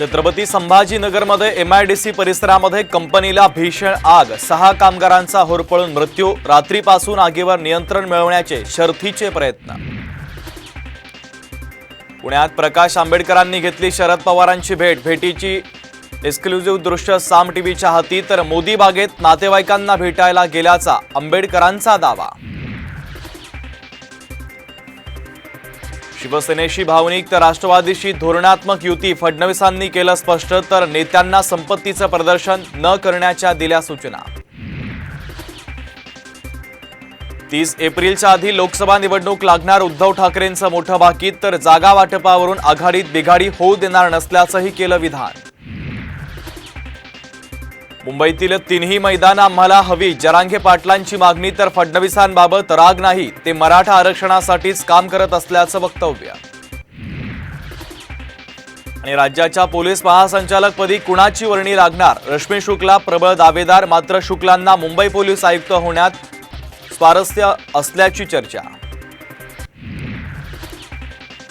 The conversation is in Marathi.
छत्रपती संभाजीनगरमध्ये एमआयडीसी परिसरामध्ये कंपनीला भीषण आग. सहा कामगारांचा होरपळून मृत्यू. रात्रीपासून आगीवर नियंत्रण मिळवण्याचे शर्थीचे प्रयत्न. पुण्यात प्रकाश आंबेडकरांनी घेतली शरद पवारांची भेट. भेटीची एक्सक्लुझिव्ह दृश्य साम टीव्हीच्या हाती. तर मोदी बागेत नातेवाईकांना भेटायला गेल्याचा आंबेडकरांचा दावा. शिवसेनेशी भावनिक तर राष्ट्रवादीशी धोरणात्मक युती फडणवीसांनी केलं स्पष्ट तर नेत्यांना संपत्तीचं प्रदर्शन न करण्याच्या दिल्या सूचना. तीस एप्रिलच्या आधी लोकसभा निवडणूक लागणार उद्धव ठाकरेंचं मोठं भाकीत तर जागा वाटपावरून आघाडीत बिघाडी होऊ देणार नसल्याचंही केलं विधान. मुंबईतील तिन्ही मैदान आम्हाला हवी. जरांगे पाटलांची मागणी तर फडणवीसांबाबत राग नाही. ते मराठा आरक्षणासाठीच काम करत असल्याचं वक्तव्य. आणि राज्याच्या पोलीस महासंचालकपदी कुणाची वर्णी लागणार? रश्मी शुक्ला प्रबळ दावेदार मात्र शुक्लांना मुंबई पोलीस आयुक्त होण्यात स्वारस्य असल्याची चर्चा.